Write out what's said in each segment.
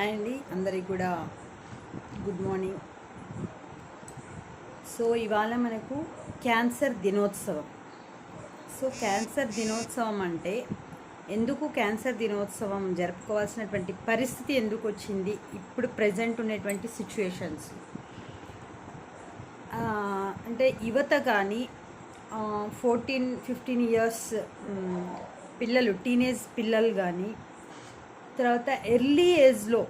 Hi అండి. అందరికి కూడా గుడ్ మార్నింగ్. సో ఇవాళ మనకు క్యాన్సర్ దినోత్సవం. సో క్యాన్సర్ దినోత్సవం అంటే ఎందుకు క్యాన్సర్ దినోత్సవం జరుపుకోవాల్సినటువంటి పరిస్థితి ఎందుకు వచ్చింది? ఇప్పుడు ప్రజెంట్ ఉన్నటువంటి సిచ్యువేషన్స్ అంటే యువత కానీ ఫోర్టీన్ ఫిఫ్టీన్ ఇయర్స్ పిల్లలు టీనేజ్ పిల్లలు కానీ తర్వాత ఎర్లీ ఏజ్లో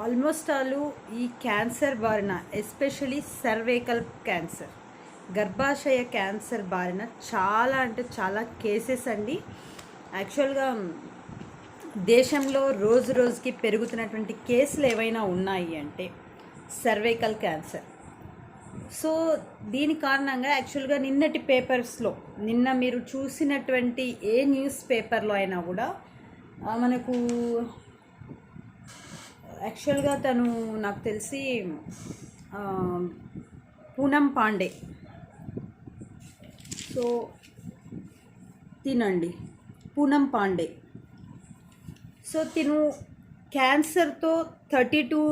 ఆల్మోస్ట్ ఆలు ఈ క్యాన్సర్ బారిన ఎస్పెషలీ సర్వేకల్ క్యాన్సర్ గర్భాశయ క్యాన్సర్ బారిన చాలా అంటే చాలా కేసెస్ అండి. యాక్చువల్గా దేశంలో రోజు రోజుకి పెరుగుతున్నటువంటి కేసులు ఏవైనా ఉన్నాయి అంటే సర్వైకల్ క్యాన్సర్ సో దీని కారణంగా యాక్చువల్గా నిన్నటి పేపర్స్లో నిన్న మీరు చూసినటువంటి ఏ న్యూస్ పేపర్లో అయినా కూడా మనకు యాక్చువల్గా తను నాకు తెలిసి పూనం పాండే. సో తినండి. పూనం పాండే. సో తిను క్యాన్సర్తో థర్టీ టూ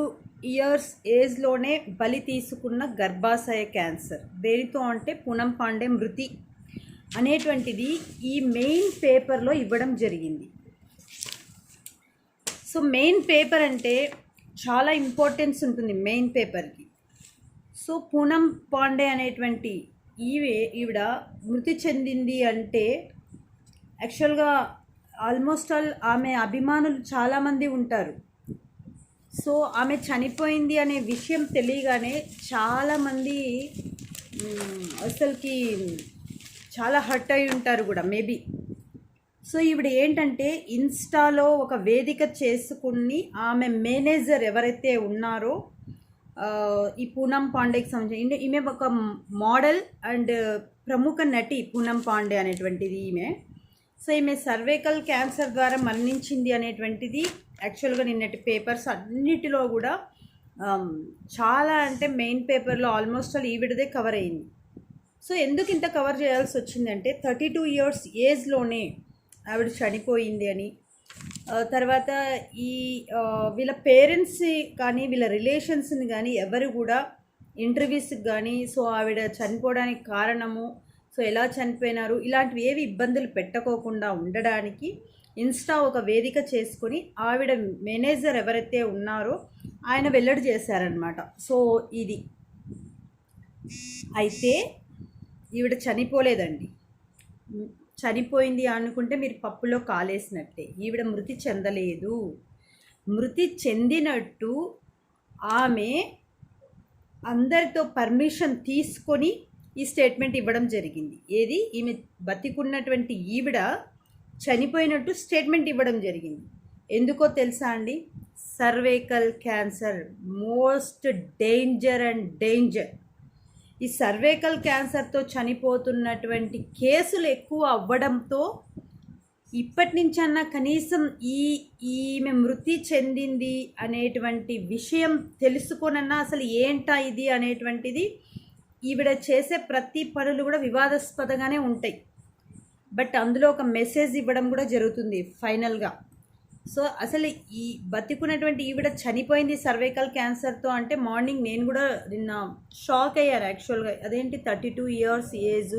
ఇయర్స్ ఏజ్లోనే బలి తీసుకున్న గర్భాశయ క్యాన్సర్. దేనితో అంటే పూనం పాండే మృతి అనేటువంటిది ఈ మెయిన్ పేపర్లో ఇవ్వడం జరిగింది. సో మెయిన్ పేపర్ అంటే చాలా ఇంపార్టెన్స్ ఉంటుంది మెయిన్ పేపర్కి. సో పూనం పాండే అనేటువంటి ఈవే ఈవిడ మృతి చెందింది అంటే యాక్చువల్గా ఆల్మోస్ట్ ఆల్ ఆమె అభిమానులు చాలామంది ఉంటారు. సో ఆమె చనిపోయింది అనే విషయం తెలియగానే చాలామంది అసలుకి చాలా హర్ట్ అయి ఉంటారు కూడా మేబీ. సో ఈవిడ ఏంటంటే ఇన్స్టాలో ఒక వేదిక చేసుకుని ఆమె మేనేజర్ ఎవరైతే ఉన్నారో ఈ పూనం పాండేకి సంబంధించి ఈమె ఒక మోడల్ అండ్ ప్రముఖ నటి పూనం పాండే అనేటువంటిది ఈమె. సో ఈమె సర్వేకల్ క్యాన్సర్ ద్వారా మరణించింది అనేటువంటిది యాక్చువల్గా నిన్నటి పేపర్స్ అన్నిటిలో కూడా చాలా అంటే మెయిన్ పేపర్లో ఆల్మోస్ట్ ఆల్ ఈవిడదే కవర్ అయింది. సో ఎందుకు ఇంత కవర్ చేయాల్సి వచ్చిందంటే థర్టీ టూ ఇయర్స్ ఏజ్లోనే ఆవిడ చనిపోయింది అని. తర్వాత ఈ వీళ్ళ పేరెంట్స్ కానీ వీళ్ళ రిలేషన్స్ని కానీ ఎవరు కూడా ఇంటర్వ్యూస్కి కానీ సో ఆవిడ చనిపోవడానికి కారణము సో ఎలా చనిపోయినారు ఇలాంటివి ఏవి ఇబ్బందులు పెట్టకోకుండా ఉండడానికి ఇన్స్టా ఒక వేదిక చేసుకొని ఆవిడ మేనేజర్ ఎవరైతే ఉన్నారో ఆయన వెల్లడి చేశారనమాట సో ఇది. అయితే ఈవిడ చనిపోలేదండి. చనిపోయింది అనుకుంటే మీరు పప్పులో కాలేసినట్టే. ఈవిడ మృతి చెందలేదు. మృతి చెందినట్టు ఆమె అందరితో పర్మిషన్ తీసుకొని ఈ స్టేట్మెంట్ ఇవ్వడం జరిగింది. ఏది? ఈమె బతికున్నటువంటి ఈవిడ చనిపోయినట్టు స్టేట్మెంట్ ఇవ్వడం జరిగింది. ఎందుకో తెలుసా అండి? Cervical cancer most danger and danger. ఈ సర్వేకల్ క్యాన్సర్తో చనిపోతున్నటువంటి కేసులు ఎక్కువ అవ్వడంతో ఇప్పటి నుంచన్నా కనీసం ఈ ఈమె మృతి చెందింది అనేటువంటి విషయం తెలుసుకోనన్నా అసలు ఏంటా ఇది అనేటువంటిది ఈవిడ చేసే ప్రతి పనులు కూడా వివాదాస్పదంగానే ఉంటాయి. బట్ అందులో ఒక మెసేజ్ ఇవ్వడం కూడా జరుగుతుంది ఫైనల్గా. సో అసలు ఈ బతికున్నటువంటి ఈవిడ చనిపోయింది సర్వైకల్ క్యాన్సర్తో అంటే మార్నింగ్ నేను కూడా నిన్న షాక్ అయ్యాను యాక్చువల్గా. అదేంటి థర్టీ టూ ఇయర్స్ ఏజ్.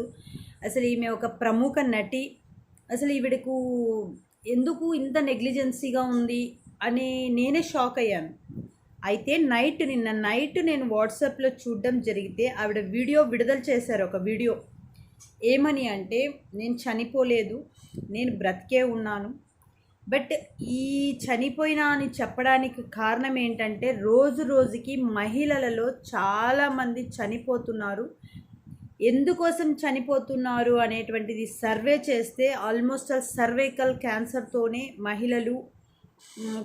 అసలు ఈమె ఒక ప్రముఖ నటి. అసలు ఈవిడకు ఎందుకు ఇంత నెగ్లిజెన్సీగా ఉంది అని నేనే షాక్ అయ్యాను. అయితే నైట్ నిన్న నైట్ నేను వాట్సాప్లో చూడడం జరిగితే ఆవిడ వీడియో విడుదల చేశారు ఒక వీడియో. ఏమని అంటే నేను చనిపోలేదు. నేను బ్రతికే ఉన్నాను. బట్ ఈ చనిపోయినా అని చెప్పడానికి కారణం ఏంటంటే రోజు రోజుకి మహిళలలో చాలామంది చనిపోతున్నారు. ఎందుకోసం చనిపోతున్నారు అనేటువంటిది సర్వే చేస్తే ఆల్మోస్ట్ ఆల్ సర్వైకల్ క్యాన్సర్తోనే మహిళలు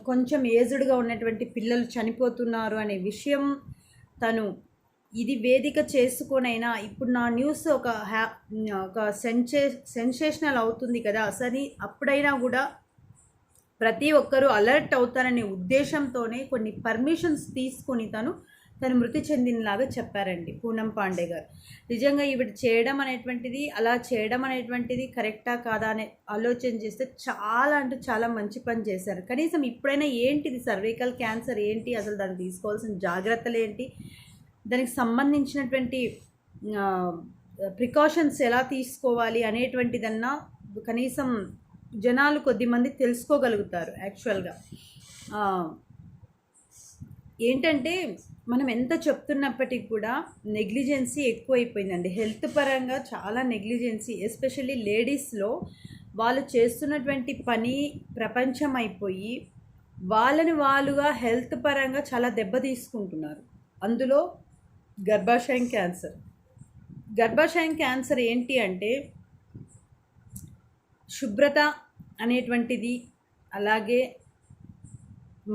కొంచెం ఏజ్డ్గా ఉన్నటువంటి పిల్లలు చనిపోతున్నారు అనే విషయం తను ఇది వేదిక చేసుకొనైనా ఇప్పుడు నా న్యూస్ ఒక హ్యా ఒక సెన్సే సెన్సేషనల్ అవుతుంది కదా. అసలు అప్పుడైనా కూడా ప్రతి ఒక్కరూ అలర్ట్ అవుతారనే ఉద్దేశంతోనే కొన్ని పర్మిషన్స్ తీసుకొని తను తను మృతి చెందినలాగా చెప్పారండి పూనం పాండే గారు. నిజంగా ఈవిడ చేయడం అనేటువంటిది అలా చేయడం అనేటువంటిది కరెక్టా కాదా అనే ఆలోచన చేస్తే చాలా అంటే చాలా మంచి పని చేశారు. కనీసం ఇప్పుడైనా ఏంటిది సర్వైకల్ క్యాన్సర్ ఏంటి అసలు దాన్ని తీసుకోవాల్సిన జాగ్రత్తలు ఏంటి దానికి సంబంధించినటువంటి ప్రికాషన్స్ ఎలా తీసుకోవాలి అనేటువంటిదన్నా కనీసం జనాలు కొద్దిమంది తెలుసుకోగలుగుతారు యాక్చువల్గా ఏంటంటే మనం ఎంత చెప్తున్నప్పటికీ కూడా నెగ్లిజెన్సీ ఎక్కువైపోయిందండి. హెల్త్ పరంగా చాలా నెగ్లిజెన్సీ ఎస్పెషల్లీ లేడీస్లో వాళ్ళు చేస్తున్నటువంటి పని ప్రపంచం అయిపోయి వాళ్ళని వాళ్ళుగా హెల్త్ పరంగా చాలా దెబ్బ తీసుకుంటున్నారు. అందులో గర్భాశయం క్యాన్సర్. గర్భాశయం క్యాన్సర్ ఏంటి అంటే శుభ్రత అనేటువంటిది అలాగే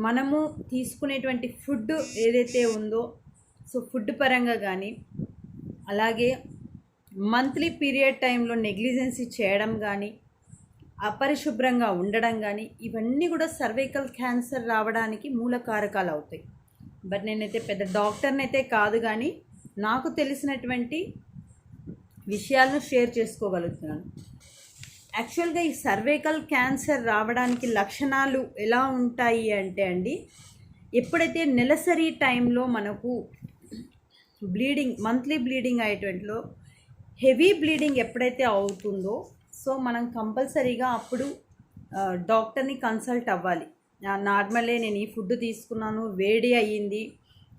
మనము తీసుకునేటువంటి ఫుడ్ ఏదైతే ఉందో సో ఫుడ్ పరంగా కానీ అలాగే మంత్లీ పీరియడ్ టైంలో నెగ్లిజెన్సీ చేయడం కానీ అపరిశుభ్రంగా ఉండడం కానీ ఇవన్నీ కూడా సర్వైకల్ క్యాన్సర్ రావడానికి మూల కారకాలు అవుతాయి. బట్ నేనైతే పెద్ద డాక్టర్ని అయితే కాదు కానీ నాకు తెలిసినటువంటి విషయాలను షేర్ చేసుకోగలుగుతున్నాను. యాక్చువల్గా ఈ సర్వైకల్ క్యాన్సర్ రావడానికి లక్షణాలు ఎలా ఉంటాయి అంటే అండి ఎప్పుడైతే నెలసరి టైంలో మనకు బ్లీడింగ్ మంత్లీ బ్లీడింగ్ అయ్యేటువంటిలో హెవీ బ్లీడింగ్ ఎప్పుడైతే అవుతుందో సో మనం కంపల్సరీగా అప్పుడు డాక్టర్ని కన్సల్ట్ అవ్వాలి. నార్మలే నేను ఈ ఫుడ్ తీసుకున్నాను వేడి అయ్యింది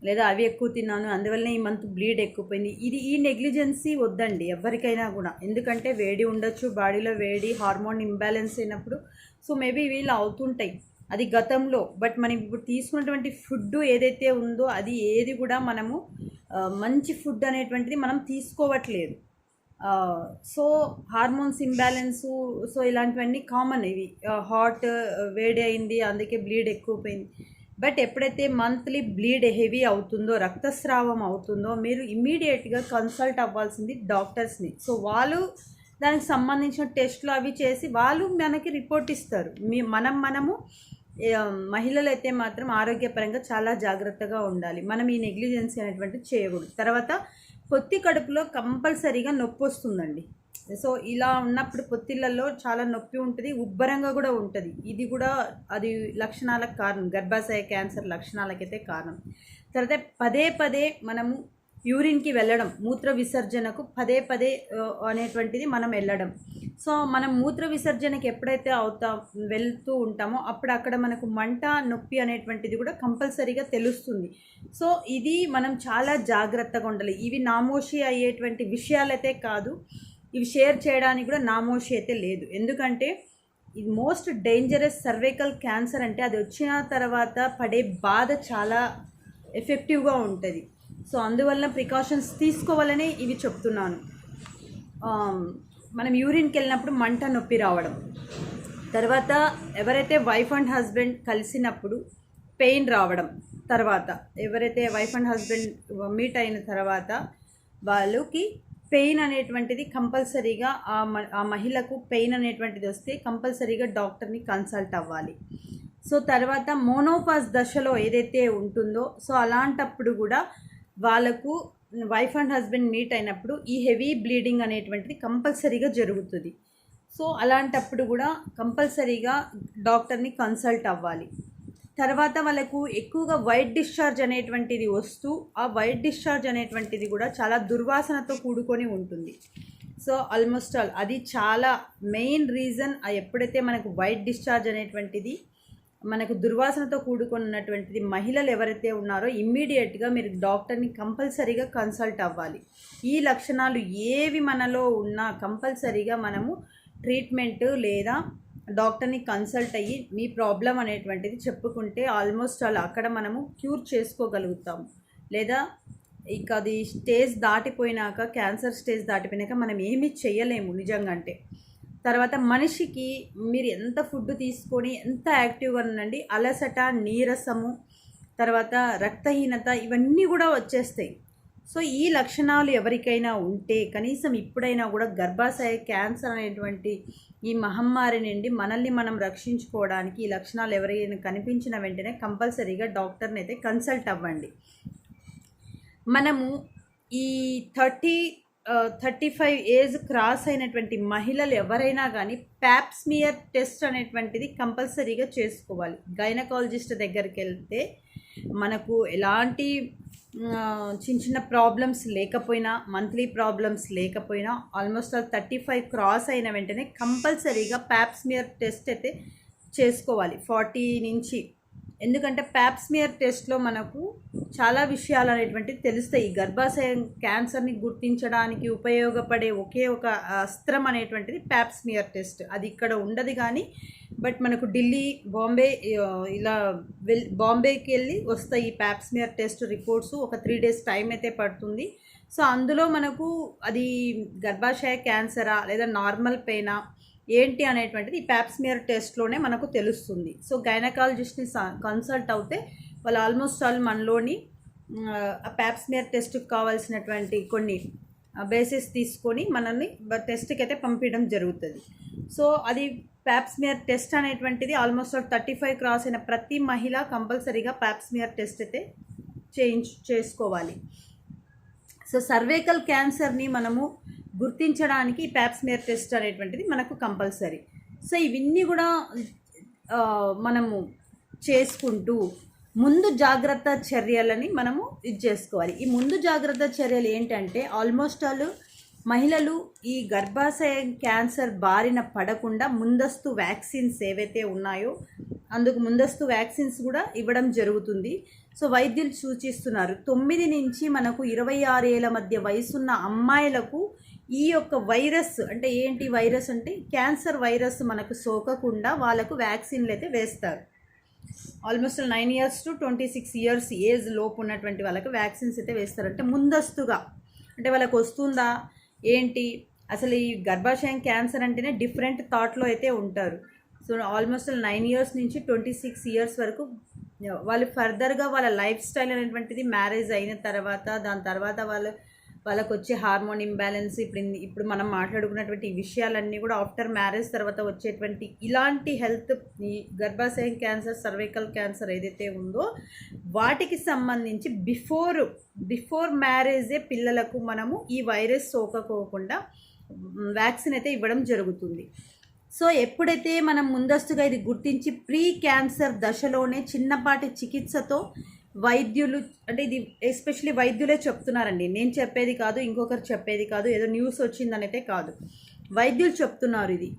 లేదా అవి ఎక్కువ తిన్నాను అందువల్లనే ఈ మంత్ బ్లీడ్ ఎక్కువైంది ఇది ఈ నెగ్లిజెన్సీ వద్దండి ఎవరికైనా కూడా. ఎందుకంటే వేడి ఉండొచ్చు బాడీలో వేడి హార్మోన్ ఇంబ్యాలెన్స్ అయినప్పుడు. సో మేబీ వీళ్ళు అవుతుంటాయి. అది గతంలో బట్ మనం ఇప్పుడు తీసుకున్నటువంటి ఫుడ్ ఏదైతే ఉందో అది ఏది కూడా మనము మంచి ఫుడ్ అనేటువంటిది మనం తీసుకోవట్లేదు. సో హార్మోన్స్ ఇంబ్యాలెన్సు సో ఇలాంటివన్నీ కామన్ ఇవి. హాట్ వేడి అయింది అందుకే బ్లీడ్ ఎక్కువైంది బట్ ఎప్పుడైతే మంత్లీ బ్లీడ్ హెవీ అవుతుందో రక్తస్రావం అవుతుందో మీరు ఇమ్మీడియట్గా కన్సల్ట్ అవ్వాల్సింది డాక్టర్స్ని. సో వాళ్ళు దానికి సంబంధించిన టెస్ట్లు అవి చేసి వాళ్ళు మనకి రిపోర్ట్ ఇస్తారు. మీ మనం మనము మహిళలు అయితే మాత్రం ఆరోగ్యపరంగా చాలా జాగ్రత్తగా ఉండాలి. మనం ఈ నెగ్లిజెన్సీ అనేటువంటి చేయకూడదు. తర్వాత పొత్తి కడుపులో కంపల్సరీగా నొప్పి వస్తుందండి. సో ఇలా ఉన్నప్పుడు పొత్తిళ్ళల్లో చాలా నొప్పి ఉంటుంది ఉబ్బరంగా కూడా ఉంటుంది. ఇది కూడా అది లక్షణాలకు కారణం. గర్భాశయ క్యాన్సర్ లక్షణాలకైతే కారణం. తర్వాత పదే పదే మనము యూరిన్కి వెళ్ళడం మూత్ర విసర్జనకు పదే పదే అనేటువంటిది మనం వెళ్ళడం. సో మనం మూత్ర విసర్జనకి ఎప్పుడైతే అవుతా వెళ్తూ ఉంటామో అప్పుడు అక్కడ మనకు మంట నొప్పి అనేటువంటిది కూడా కంపల్సరీగా తెలుస్తుంది. సో ఇది మనం చాలా జాగ్రత్తగా ఉండాలి. ఇవి నామోషి అయ్యేటువంటి విషయాలైతే కాదు. ఇవి షేర్ చేయడానికి కూడా నామోషి అయితే లేదు. ఎందుకంటే ఇది మోస్ట్ డేంజరస్ సర్వైకల్ క్యాన్సర్ అంటే అది వచ్చిన తర్వాత పడే బాధ చాలా ఎఫెక్టివ్గా ఉంటుంది. సో అందువల్ల ప్రికాషన్స్ తీసుకోవాలని ఇవి చెప్తున్నాను. మనం యూరిన్కి వెళ్ళినప్పుడు మంట నొప్పి రావడం. తర్వాత ఎవరైతే వైఫ్ అండ్ హస్బెండ్ కలిసినప్పుడు పెయిన్ రావడం తర్వాత ఎవరైతే వైఫ్ అండ్ హస్బెండ్ మీట్ అయిన తర్వాత వాళ్ళకి పెయిన్ అనేటువంటిది కంపల్సరీగా ఆ మ- ఆ మహిళకు పెయిన్ అనేటువంటిది వస్తే కంపల్సరీగా డాక్టర్ని కన్సల్ట్ అవ్వాలి. సో తర్వాత మోనోపాస్ దశలో ఏదైతే ఉంటుందో సో అలాంటప్పుడు కూడా వాళ్ళకు వైఫ్ అండ్ హస్బెండ్ మీట్ అయినప్పుడు ఈ హెవీ బ్లీడింగ్ అనేటువంటిది కంపల్సరీగా జరుగుతుంది. సో అలాంటప్పుడు కూడా కంపల్సరీగా డాక్టర్ని కన్సల్ట్ అవ్వాలి. తర్వాత వాళ్ళకు ఎక్కువగా వైట్ డిశ్చార్జ్ అనేటువంటిది వస్తూ ఆ వైట్ డిశ్చార్జ్ అనేటువంటిది కూడా చాలా దుర్వాసనతో కూడుకొని ఉంటుంది. సో ఆల్మోస్ట్ ఆల్ అది చాలా మెయిన్ రీజన్ ఎప్పుడైతే మనకు వైట్ డిశ్చార్జ్ అనేటువంటిది మనకు దుర్వాసనతో కూడుకొని ఉన్నటువంటిది మహిళలు ఎవరైతే ఉన్నారో ఇమ్మీడియట్గా మీరు డాక్టర్ని కంపల్సరీగా కన్సల్ట్ అవ్వాలి. ఈ లక్షణాలు ఏవి మనలో ఉన్నా కంపల్సరీగా మనము ట్రీట్మెంట్ లేదా డాక్టర్ని కన్సల్ట్ అయ్యి మీ ప్రాబ్లం అనేటువంటిది చెప్పుకుంటే ఆల్మోస్ట్ అలా అక్కడ మనము క్యూర్ చేసుకోగలుగుతాము లేదా ఇక అది స్టేజ్ దాటిపోయినాక క్యాన్సర్ స్టేజ్ దాటిపోయినాక మనం ఏమీ చేయలేము నిజంగా అంటే తర్వాత మనిషికి మీరు ఎంత ఫుడ్ తీసుకొని ఎంత యాక్టివ్గా ఉండండి అలసట నీరసము తర్వాత రక్తహీనత ఇవన్నీ కూడా వచ్చేస్తాయి. సో ఈ లక్షణాలు ఎవరికైనా ఉంటే కనీసం ఇప్పుడైనా కూడా గర్భాశయ క్యాన్సర్ అనేటువంటి ఈ మహమ్మారి నుండి మనల్ని మనం రక్షించుకోవడానికి ఈ లక్షణాలు ఎవరైనా కనిపించిన వెంటనే కంపల్సరీగా డాక్టర్ని అయితే కన్సల్ట్ అవ్వండి. మనము ఈ thirty thirty five age cross అయినటువంటి మహిళలు ఎవరైనా కానీ ప్యాప్స్మియర్ టెస్ట్ అనేటువంటిది కంపల్సరీగా చేసుకోవాలి. గైనకాలజిస్ట్ దగ్గరికి వెళ్తే మనకు ఎలాంటి చిన్న చిన్న ప్రాబ్లమ్స్ లేకపోయినా మంత్లీ ప్రాబ్లమ్స్ లేకపోయినా almost all thirty five cross అయిన వెంటనే కంపల్సరీగా ప్యాప్స్మియర్ టెస్ట్ అయితే చేసుకోవాలి. ఫార్టీ నుంచి ఎందుకంటే ప్యాప్స్మియర్ టెస్ట్లో మనకు చాలా విషయాలు అనేటువంటివి తెలుస్తాయి. ఈ గర్భాశయం క్యాన్సర్ని గుర్తించడానికి ఉపయోగపడే ఒకే ఒక అస్త్రం అనేటువంటిది ప్యాప్స్మియర్ టెస్ట్ అది ఇక్కడ ఉండదు కానీ బట్ మనకు ఢిల్లీ బాంబే ఇలా వెల్ బాంబేకి వెళ్ళి వస్తాయి ఈ ప్యాప్స్మియర్ టెస్ట్ రిపోర్ట్స్ ఒక త్రీ డేస్ టైం అయితే పడుతుంది. సో అందులో మనకు అది గర్భాశయ క్యాన్సరా లేదా నార్మల్ పెయినా ఏంటి అనేటువంటిది ఈ ప్యాప్స్మియర్ టెస్ట్లోనే మనకు తెలుస్తుంది. సో గైనకాలజిస్ట్ని కన్సల్ట్ అవుతే వాళ్ళు ఆల్మోస్ట్ ఆల్ మనలోని ప్యాప్స్మియర్ టెస్ట్కి కావాల్సినటువంటి కొన్ని బేసిస్ తీసుకొని మనల్ని టెస్ట్కి అయితే పంపించడం జరుగుతుంది. సో అది ప్యాప్స్మియర్ టెస్ట్ అనేటువంటిది ఆల్మోస్ట్ థర్టీ ఫైవ్ క్రాస్ అయిన ప్రతి మహిళ కంపల్సరీగా ప్యాప్స్మియర్ టెస్ట్ అయితే చేయించు చేసుకోవాలి. సో సర్వేకల్ క్యాన్సర్ని మనము గుర్తించడానికి ప్యాప్స్మేర్ టెస్ట్ అనేటువంటిది మనకు కంపల్సరీ. సో ఇవన్నీ కూడా మనము చేసుకుంటూ ముందు జాగ్రత్త చర్యలని మనము ఇది చేసుకోవాలి. ఈ ముందు జాగ్రత్త చర్యలు ఏంటంటే ఆల్మోస్ట్ ఆల్ మహిళలు ఈ గర్భాశయ క్యాన్సర్ బారిన పడకుండా ముందస్తు వ్యాక్సిన్స్ ఏవైతే ఉన్నాయో అందుకు ముందస్తు వ్యాక్సిన్స్ కూడా ఇవ్వడం జరుగుతుంది. సో వైద్యులు సూచిస్తున్నారు తొమ్మిది నుంచి మనకు ఇరవై ఆరు ఏళ్ళ మధ్య వయసున్న అమ్మాయిలకు ఈ యొక్క వైరస్ అంటే ఏంటి వైరస్ అంటే క్యాన్సర్ వైరస్ మనకు సోకకుండా వాళ్ళకు వ్యాక్సిన్లు అయితే వేస్తారు. Almost nine years to twenty six years age లోపు ఉన్నటువంటి వాళ్ళకి వ్యాక్సిన్స్ అయితే వేస్తారు. అంటే ముందస్తుగా అంటే వాళ్ళకి వస్తుందా? ఏంటి? అసలు ఈ గర్భాశయం క్యాన్సర్ అంటేనే డిఫరెంట్ థాట్లో అయితే ఉంటారు. సో ఆల్మోస్ట్ నైన్ ఇయర్స్ నుంచి ట్వంటీ సిక్స్ ఇయర్స్ వరకు వాళ్ళు ఫర్దర్గా వాళ్ళ లైఫ్ స్టైల్ అనేటువంటిది మ్యారేజ్ అయిన తర్వాత దాని తర్వాత వాళ్ళు వాళ్ళకు వచ్చే హార్మోన్ ఇంబ్యాలెన్స్ ఇప్పుడు ఇప్పుడు మనం మాట్లాడుకున్నటువంటి విషయాలన్నీ కూడా ఆఫ్టర్ మ్యారేజ్ తర్వాత వచ్చేటువంటి ఇలాంటి హెల్త్ గర్భాశయం క్యాన్సర్ సర్వైకల్ క్యాన్సర్ ఏదైతే ఉందో వాటికి సంబంధించి బిఫోర్ బిఫోర్ మ్యారేజే పిల్లలకు మనము ఈ వైరస్ సోకకోకుండా వ్యాక్సిన్ అయితే ఇవ్వడం జరుగుతుంది. సో ఎప్పుడైతే మనం ముందస్తుగా ఇది గుర్తించి ప్రీ క్యాన్సర్ దశలోనే చిన్నపాటి చికిత్సతో వైద్యులు అంటే ఇది ఎస్పెషలీ వైద్యులే చెప్తున్నారండి. నేను చెప్పేది కాదు ఇంకొకరు చెప్పేది కాదు ఏదో న్యూస్ వచ్చిందనైతే కాదు. వైద్యులు చెప్తున్నారు ఇది.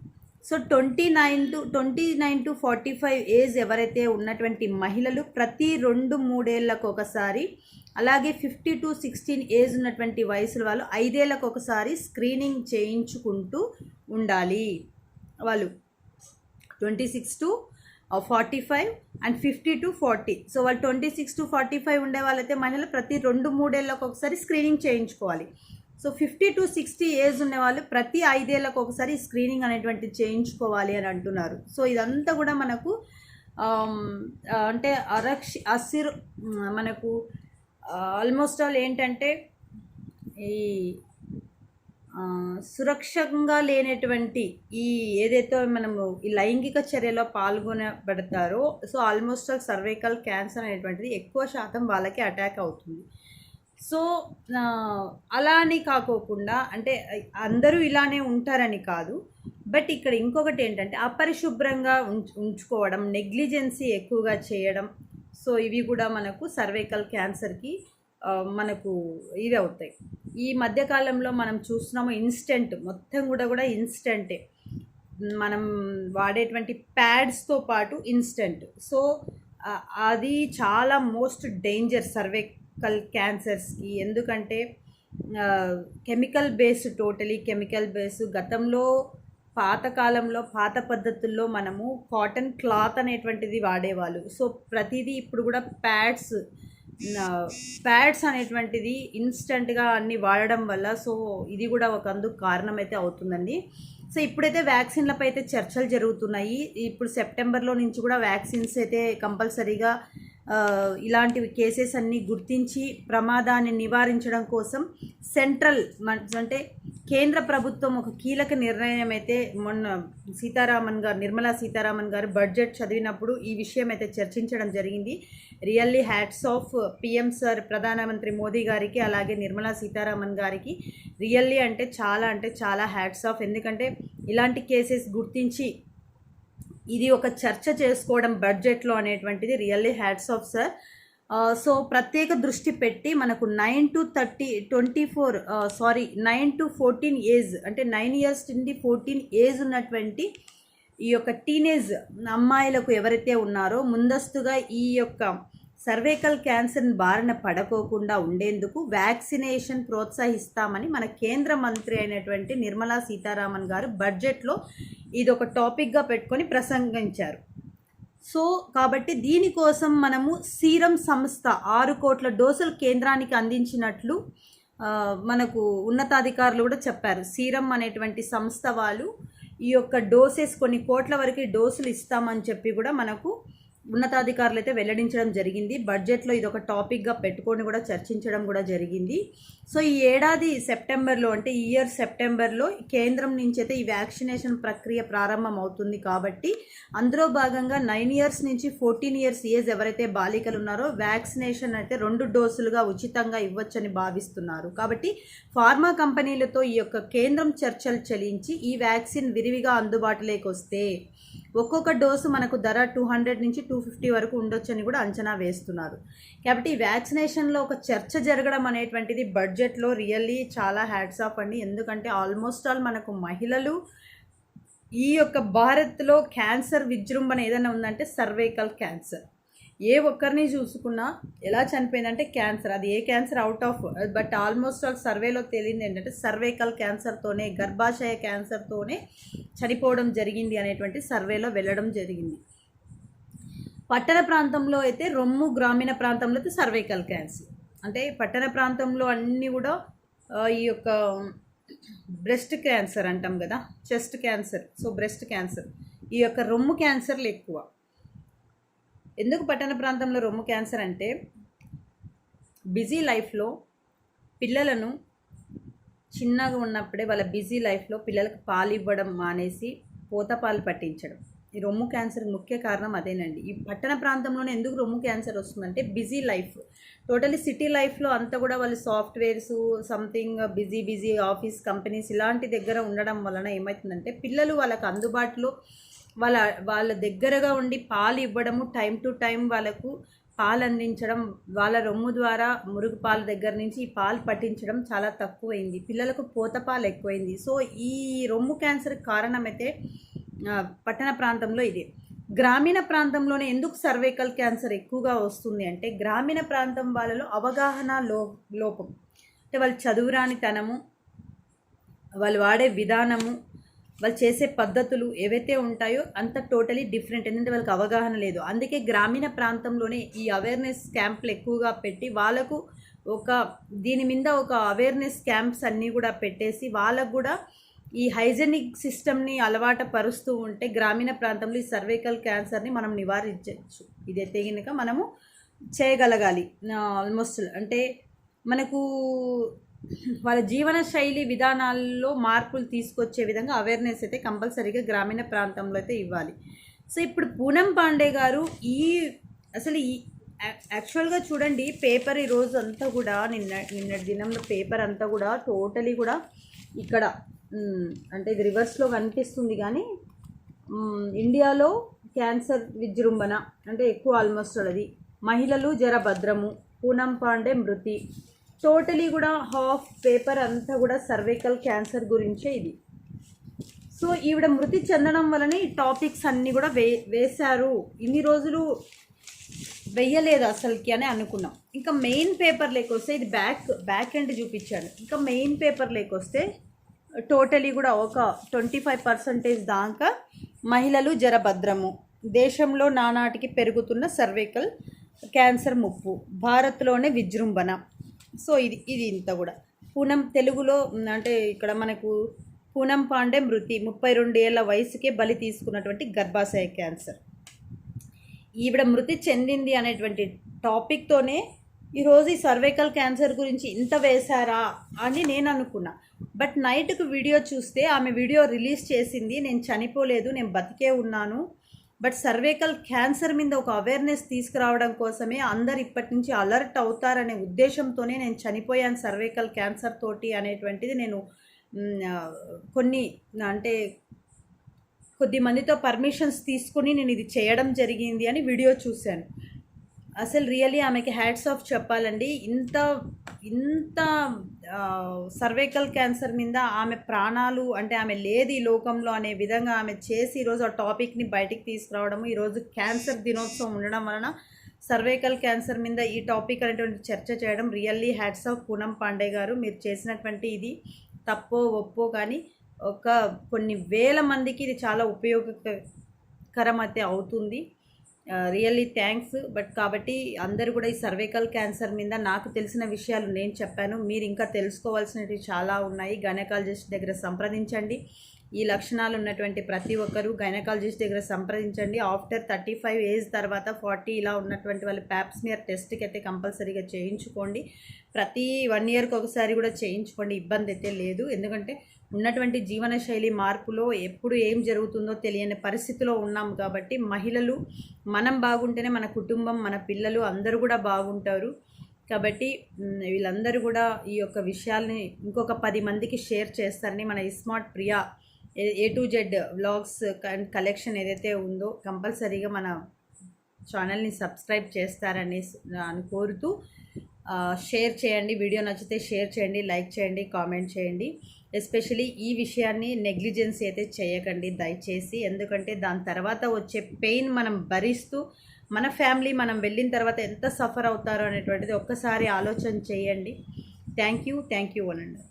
So twenty nine to twenty nine to forty five age ఎవరైతే ఉన్నటువంటి మహిళలు ప్రతి రెండు మూడేళ్ళకు ఒకసారి అలాగే ఫిఫ్టీ టు సిక్స్టీన్ ఏజ్ ఉన్నటువంటి వయసుల వాళ్ళు ఐదేళ్ళకు ఒకసారి స్క్రీనింగ్ చేయించుకుంటూ ఉండాలి. వాళ్ళు twenty six to forty five and fifty to forty so వాళ్ళు twenty six to forty five ఉండే వాళ్ళైతే మహిళలు ప్రతి రెండు మూడేళ్ళకు ఒకసారి స్క్రీనింగ్ చేయించుకోవాలి. So fifty to sixty age ఉన్న వాళ్ళు ప్రతి ఐదేళ్ళకు ఒకసారి స్క్రీనింగ్ అనేటువంటిది చేయించుకోవాలి అని అంటున్నారు. సో ఇదంతా కూడా మనకు um, అంటే అరక్ష అసిర్ మనకు ఆల్మోస్ట్ ఆల్ ఏంటంటే ఈ సురక్షంగా లేనటువంటి ఈ ఏదైతే మనము ఈ లైంగిక చర్యలో పాల్గొనబడతారో so almost all cervical cancer అనేటువంటిది ఎక్కువ శాతం వాళ్ళకి అటాక్ అవుతుంది. సో అలా అని కాకోకుండా అంటే అందరూ ఇలానే ఉంటారని కాదు. బట్ ఇక్కడ ఇంకొకటి ఏంటంటే అపరిశుభ్రంగా ఉంచు ఉంచుకోవడం నెగ్లిజెన్సీ ఎక్కువగా చేయడం సో ఇవి కూడా మనకు సర్వైకల్ క్యాన్సర్కి మనకు ఇవి అవుతాయి ఈ మధ్యకాలంలో మనం చూస్తున్నాము ఇన్స్టెంట్ మొత్తం కూడా కూడా ఇన్స్టెంటే మనం వాడేటువంటి ప్యాడ్స్తో పాటు ఇన్స్టెంట్ సో అది చాలా మోస్ట్ డేంజర్ సర్వైకల్ క్యాన్సర్స్కి ఎందుకంటే chemical base totally chemical base గతంలో పాతకాలంలో పాత పద్ధతుల్లో మనము కాటన్ క్లాత్ అనేటువంటిది వాడేవాళ్ళు. సో ప్రతిదీ ఇప్పుడు కూడా ప్యాడ్స్ ప్యాడ్స్ అనేటువంటిది ఇన్స్టంట్గా అన్ని వాడడం వల్ల సో ఇది కూడా ఒక అందుకు కారణం అయితే అవుతుందండి. సో ఇప్పుడైతే వ్యాక్సిన్లపై అయితే చర్చలు జరుగుతున్నాయి. ఇప్పుడు సెప్టెంబర్లో నుంచి కూడా వ్యాక్సిన్స్ అయితే కంపల్సరీగా ఇలాంటివి కేసెస్ అన్నీ గుర్తించి ప్రమాదాన్ని నివారించడం కోసం సెంట్రల్ అంటే కేంద్ర ప్రభుత్వం ఒక కీలక నిర్ణయం అయితే మొన్న సీతారామన్ గారు నిర్మలా సీతారామన్ గారు బడ్జెట్ చదివినప్పుడు ఈ విషయం అయితే చర్చించడం జరిగింది. Really hats off PM sir ప్రధానమంత్రి మోదీ గారికి అలాగే నిర్మలా సీతారామన్ గారికి. రియల్లీ అంటే చాలా అంటే చాలా హ్యాట్స్ ఆఫ్. ఎందుకంటే ఇలాంటి కేసెస్ గుర్తించి ఇది ఒక చర్చ చేసుకోవడం బడ్జెట్లో అనేటువంటిది really hats off sir. So ప్రత్యేక దృష్టి పెట్టి మనకు nine to thirty twenty four sorry nine to fourteen age అంటే నైన్ ఇయర్స్ నుండి ఫోర్టీన్ ఏజ్ ఉన్నటువంటి ఈ యొక్క టీనేజ్ అమ్మాయిలకు ఎవరైతే ఉన్నారో ముందస్తుగా ఈ యొక్క సర్వేకల్ క్యాన్సర్ బారిన పడకోకుండా ఉండేందుకు వ్యాక్సినేషన్ ప్రోత్సహిస్తామని మన కేంద్ర మంత్రి అయినటువంటి నిర్మలా సీతారామన్ గారు బడ్జెట్లో ఇది ఒక టాపిక్గా పెట్టుకొని ప్రసంగించారు. సో కాబట్టి దీనికోసం మనము సీరం సంస్థ ఆరు కోట్ల డోసులు కేంద్రానికి అందించినట్లు మనకు ఉన్నతాధికారులు కూడా చెప్పారు. సీరం అనేటువంటి సంస్థ వాళ్ళు ఈ యొక్క డోసెస్ కొన్ని కోట్ల వరకు డోసులు ఇస్తామని చెప్పి కూడా మనకు ఉన్నతాధికారులు అయితే వెల్లడించడం జరిగింది. బడ్జెట్లో ఇది ఒక టాపిక్గా పెట్టుకొని కూడా చర్చించడం కూడా జరిగింది. సో ఈ ఏడాది సెప్టెంబర్లో అంటే ఈ ఇయర్ సెప్టెంబర్లో కేంద్రం నుంచి అయితే ఈ వ్యాక్సినేషన్ ప్రక్రియ ప్రారంభం అవుతుంది కాబట్టి అందులో భాగంగా నైన్ ఇయర్స్ నుంచి ఫోర్టీన్ ఇయర్స్ ఏజ్ ఎవరైతే బాలికలు ఉన్నారో వ్యాక్సినేషన్ అయితే రెండు డోసులుగా ఉచితంగా ఇవ్వచ్చని భావిస్తున్నారు. కాబట్టి ఫార్మా కంపెనీలతో ఈ యొక్క కేంద్రం చర్చలు చలించి ఈ వ్యాక్సిన్ విరివిగా అందుబాటులోకి వస్తే ఒక్కొక్క డోసు మనకు ధర టూ హండ్రెడ్ నుంచి టూ ఫిఫ్టీ వరకు ఉండొచ్చని కూడా అంచనా వేస్తున్నారు. కాబట్టి ఈ వ్యాక్సినేషన్లో ఒక చర్చ జరగడం అనేటువంటిది బడ్జెట్లో రియల్లీ చాలా హ్యాట్స్ ఆఫ్ అండి. ఎందుకంటే ఆల్మోస్ట్ ఆల్ మనకు మహిళలు ఈ యొక్క భారత్లో క్యాన్సర్ విజృంభణ ఏదైనా ఉందంటే సర్వైకల్ క్యాన్సర్. ఏ ఒక్కరిని చూసుకున్నా ఎలా చనిపోయిందంటే క్యాన్సర్. అది ఏ cancer? Out of but almost all సర్వేలో తేలింది ఏంటంటే సర్వైకల్ క్యాన్సర్తోనే గర్భాశయ క్యాన్సర్తోనే చనిపోవడం జరిగింది అనేటువంటి సర్వేలో వెళ్ళడం జరిగింది. పట్టణ ప్రాంతంలో అయితే రొమ్ము గ్రామీణ ప్రాంతంలో అయితే సర్వైకల్ క్యాన్సర్ అంటే పట్టణ ప్రాంతంలో అన్నీ కూడా ఈ యొక్క బ్రెస్ట్ క్యాన్సర్ అంటాం కదా chest cancer so breast cancer ఈ యొక్క రొమ్ము క్యాన్సర్లు ఎక్కువ. ఎందుకు పట్టణ ప్రాంతంలో రొమ్ము క్యాన్సర్ అంటే బిజీ లైఫ్లో పిల్లలను చిన్నగా ఉన్నప్పుడే వాళ్ళ బిజీ లైఫ్లో పిల్లలకు పాలు ఇవ్వడం మానేసి పోతపాలు పట్టించడం. ఈ రొమ్ము క్యాన్సర్ ముఖ్య కారణం అదేనండి. ఈ పట్టణ ప్రాంతంలోనే ఎందుకు రొమ్ము క్యాన్సర్ వస్తుందంటే బిజీ లైఫ్. టోటలీ సిటీ లైఫ్లో అంతా కూడా వాళ్ళు softwares something busy busy office companies ఇలాంటి దగ్గర ఉండడం వలన ఏమవుతుందంటే పిల్లలు వాళ్ళకు అందుబాటులో వాళ్ళ వాళ్ళ దగ్గరగా ఉండి పాలు ఇవ్వడము టైం టు టైం వాళ్ళకు పాలు అందించడం వాళ్ళ రొమ్ము ద్వారా మురుగు పాల దగ్గర నుంచి ఈ పాలు పట్టించడం చాలా తక్కువైంది. పిల్లలకు పోత పాలు ఎక్కువైంది. సో ఈ రొమ్ము క్యాన్సర్ కారణమైతే పట్టణ ప్రాంతంలో ఇదే. గ్రామీణ ప్రాంతంలోనే ఎందుకు సర్వైకల్ క్యాన్సర్ ఎక్కువగా వస్తుంది అంటే గ్రామీణ ప్రాంతం వాళ్ళలో అవగాహన లో లోపం. అంటే వాళ్ళు చదువురానితనము వాళ్ళు వాడే విధానము వాళ్ళు చేసే పద్ధతులు ఏవైతే ఉంటాయో అంత టోటలీ డిఫరెంట్ ఎందుకంటే వాళ్ళకి అవగాహన లేదు. అందుకే గ్రామీణ ప్రాంతంలోనే ఈ అవేర్నెస్ క్యాంపులు ఎక్కువగా పెట్టి వాళ్ళకు ఒక దీని మీద ఒక అవేర్నెస్ క్యాంప్స్ అన్నీ కూడా పెట్టేసి వాళ్ళకు కూడా ఈ హైజెనిక్ సిస్టమ్ని అలవాట పరుస్తూ ఉంటే గ్రామీణ ప్రాంతంలో ఈ సర్వైకల్ క్యాన్సర్ని మనం నివారించవచ్చు. ఇదైతే కనుక మనము చేయగలగాలి. ఆల్మోస్ట్ అంటే మనకు వాళ్ళ జీవన శైలి విధానాల్లో మార్పులు తీసుకొచ్చే విధంగా అవేర్నెస్ అయితే కంపల్సరీగా గ్రామీణ ప్రాంతంలో అయితే ఇవ్వాలి. సో ఇప్పుడు పూనం పాండే గారు ఈ అసలు ఈ యాక్చువల్గా చూడండి పేపర్ ఈ రోజు అంతా కూడా నిన్న నిన్నటి దినంలో పేపర్ అంతా కూడా టోటలీ కూడా ఇక్కడ అంటే ఇది రివర్స్లో కనిపిస్తుంది కానీ ఇండియాలో క్యాన్సర్ విజృంభణ అంటే ఎక్కువ ఆల్మోస్ట్ అది మహిళలు జర భద్రము పూనం పాండే మృతి టోటలీ కూడా హాఫ్ పేపర్ అంతా కూడా సర్వైకల్ క్యాన్సర్ గురించే ఇది. సో ఈవిడ మృతి చెందడం వలన ఈ టాపిక్స్ అన్నీ కూడా వే వేశారు. ఇన్ని రోజులు వెయ్యలేదు అసలుకి అని అనుకున్నాం. ఇంకా మెయిన్ పేపర్ లేకొస్తే ఇది బ్యాక్ బ్యాక్ ఎండ్ చూపించాడు ఇంకా మెయిన్ పేపర్ లేకొస్తే టోటలీ కూడా ఒక ట్వంటీ ఫైవ్ పర్సంటేజ్ దాకా మహిళలు జరభద్రము. దేశంలో నానాటికి పెరుగుతున్న సర్వైకల్ క్యాన్సర్ ముప్పు. భారత్లోనే విజృంభణ. సో ఇది ఇది ఇంత కూడా. పూనం తెలుగులో అంటే ఇక్కడ మనకు పూనం పాండే మృతి ముప్పై రెండు ఏళ్ళ వయసుకే బలి తీసుకున్నటువంటి గర్భాశయ క్యాన్సర్. ఈవిడ మృతి చెందింది అనేటువంటి టాపిక్తోనే ఈరోజు ఈ సర్వైకల్ క్యాన్సర్ గురించి ఇంత వేశారా అని నేను అనుకున్నా. బట్ నైట్కు వీడియో చూస్తే ఆమె వీడియో రిలీజ్ చేసింది నేను చనిపోలేదు నేను బతికే ఉన్నాను బట్ సర్వేకల్ క్యాన్సర్ మీద ఒక అవేర్నెస్ తీసుకురావడం కోసమే అందరు ఇప్పటి నుంచి అలర్ట్ అవుతారనే ఉద్దేశంతోనే నేను చనిపోయాను సర్వేకల్ క్యాన్సర్ తోటి అనేటువంటిది నేను కొన్ని అంటే కొద్ది మందితో పర్మిషన్స్ తీసుకుని నేను ఇది చేయడం జరిగింది అని వీడియో చూశాను. అసలు రియలీ ఆమెకి హ్యాట్స్ ఆఫ్ చెప్పాలండి. ఇంత ఇంత సర్వైకల్ క్యాన్సర్ మీద ఆమె ప్రాణాలు అంటే ఆమె లేదు ఈ లోకంలో అనే విధంగా ఆమె చేసి ఈరోజు ఆ టాపిక్ని బయటికి తీసుకురావడం ఈరోజు క్యాన్సర్ దినోత్సవం ఉండడం వలన సర్వైకల్ క్యాన్సర్ మీద ఈ టాపిక్ అనేటువంటి చర్చ చేయడం really hats off Poonam Pandey గారు. మీరు చేసినటువంటి ఇది తప్పో ఒప్పో కానీ ఒక కొన్ని వేల మందికి ఇది చాలా ఉపయోగకరం అయితే అవుతుంది. Really thanks. బట్ కాబట్టి అందరూ కూడా ఈ సర్వైకల్ క్యాన్సర్ మీద నాకు తెలిసిన విషయాలు నేను చెప్పాను. మీరు ఇంకా తెలుసుకోవాల్సినవి చాలా ఉన్నాయి. గైనకాలజిస్ట్ దగ్గర సంప్రదించండి. ఈ లక్షణాలు ఉన్నటువంటి ప్రతి ఒక్కరూ గైనకాలజిస్ట్ దగ్గర సంప్రదించండి. ఆఫ్టర్ థర్టీ ఫైవ్ ఏజ్ తర్వాత ఫార్టీ ఇలా ఉన్నటువంటి వాళ్ళు ప్యాప్స్మియర్ టెస్ట్కి అయితే కంపల్సరీగా చేయించుకోండి. ప్రతి వన్ ఇయర్కి ఒకసారి కూడా చేయించుకోండి. ఇబ్బంది అయితే లేదు. ఎందుకంటే ఉన్నటువంటి జీవనశైలి మార్పులో ఎప్పుడు ఏం జరుగుతుందో తెలియని పరిస్థితిలో ఉన్నాం కాబట్టి మహిళలు మనం బాగుంటేనే మన కుటుంబం మన పిల్లలు అందరూ కూడా బాగుంటారు. కాబట్టి వీళ్ళందరూ కూడా ఈ యొక్క విషయాల్ని ఇంకొక పది మందికి షేర్ చేస్తారని మన smart Priya A to Z vlogs and collection ఏదైతే ఉందో కంపల్సరీగా మన ఛానల్ని సబ్స్క్రైబ్ చేస్తారని అని కోరుతూ షేర్ చేయండి. వీడియో నచ్చితే షేర్ చేయండి లైక్ చేయండి కామెంట్ చేయండి. ఎస్పెషలీ ఈ విషయాన్ని నెగ్లిజెన్స్ అయితే చేయకండి దయచేసి. ఎందుకంటే దాని తర్వాత వచ్చే పెయిన్ మనం భరిస్తూ మన ఫ్యామిలీ మనం వెళ్ళిన తర్వాత ఎంత సఫర్ అవుతారో అనేటువంటిది ఒక్కసారి ఆలోచన చేయండి. థ్యాంక్ యూ థ్యాంక్ యూ అనండి